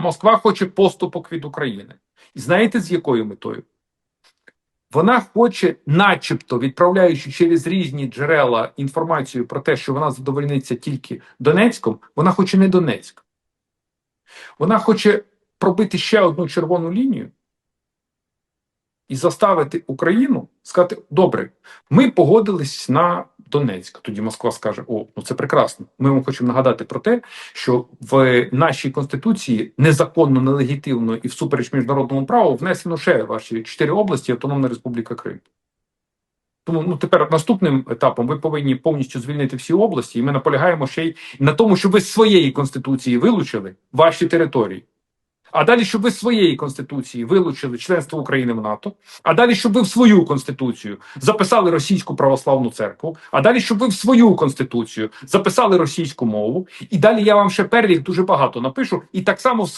Москва хоче поступок від України. І знаєте, з якою метою? Вона хоче, начебто, відправляючи через різні джерела інформацію про те, що вона задовольниться тільки Донецьком, вона хоче не Донецьк. Вона хоче пробити ще одну червону лінію і заставити Україну сказати: добре, ми погодились на Донецьк. Тоді Москва скаже: О, ну це прекрасно. Ми вам хочемо нагадати про те, що в нашій конституції незаконно, нелегітимно і всупереч міжнародному праву внесено ще ваші чотири області Автономна Республіка Крим. Тому ну тепер наступним етапом ви повинні повністю звільнити всі області, і ми наполягаємо ще й на тому, щоб ви з своєї конституції вилучили ваші території. А далі, щоб ви з своєї конституції вилучили членство України в НАТО, а далі, щоб ви в свою конституцію записали російську православну церкву, а далі, щоб ви в свою конституцію записали російську мову, і далі я вам ще перелік дуже багато напишу, і так само в